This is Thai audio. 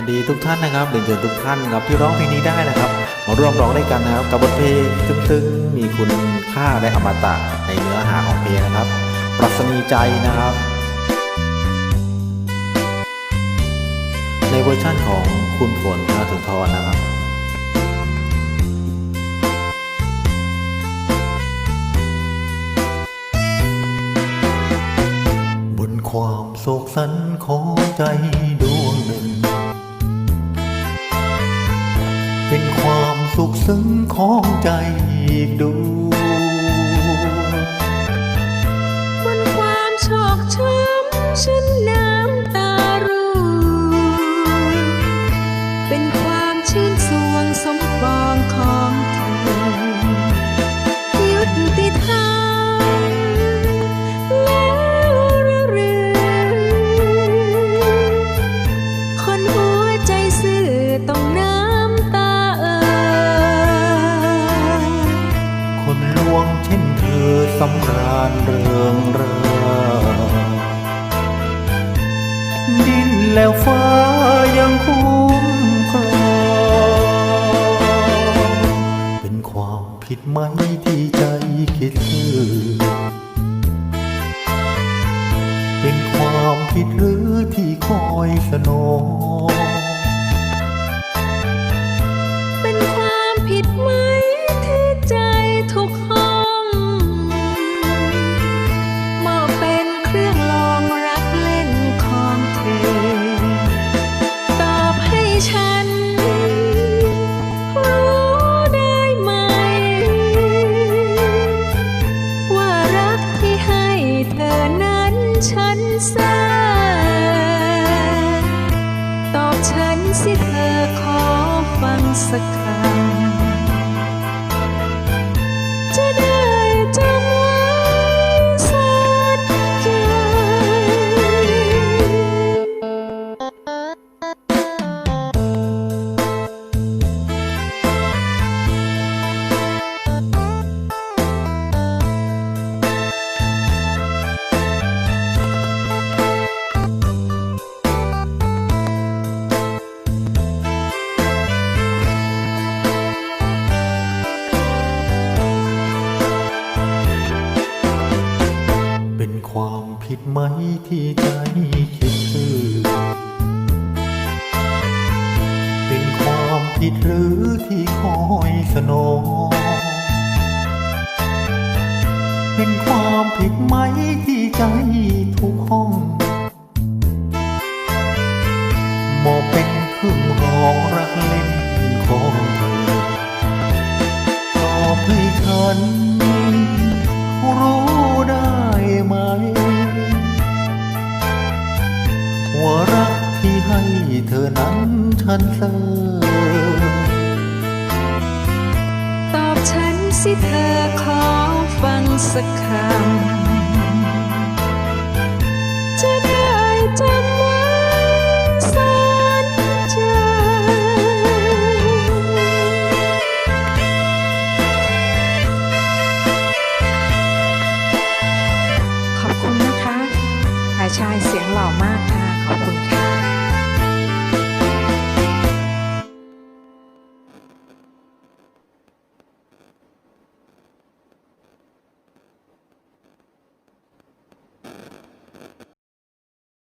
วัสดีทุกท่านนะครับเรียนเชิญทุกท่านครับที่ร้องเพลงนี้ได้นะครับมาร่วมร้องด้วยกันนะครับกับบทเพลงซึ้งๆมีคุณค่าและอมตะในเนื้อหาของเพลงนะครับ ปรัชนีใจนะครับ ในเวอร์ชั่นของคุณฝนธนสุนทรนะครับบนความโศกสันของใจ ซึ้งของใจอีกดูบนความชอกช้ำฉันน้ำตารูเป็นความชื่นสวงสมปองของเธอยุด สำราญเริงเราดินแล้วฟ้ายังคุ้มครองเป็นความผิดไหมที่ใจคิดซื่อเป็นความผิดหรือที่คอยสนอง สิเธอขอฟังสักคำ ผิดหรือที่คอยสนองเป็นความผิดไหมที่ใจทุกห้องมอเป็นเครื่องรองรักเล่นของเธอตอบให้ฉันรู้ได้ไหม ว่ารักที่ให้เธอนั้นฉันเสอ ฉันสิเธอขอฟังสักคำจะได้จำไว้สัจใจขอบคุณนะคะฝ่ายชายเสียงหล่อมากค่ะ ขอบคุณค่ะ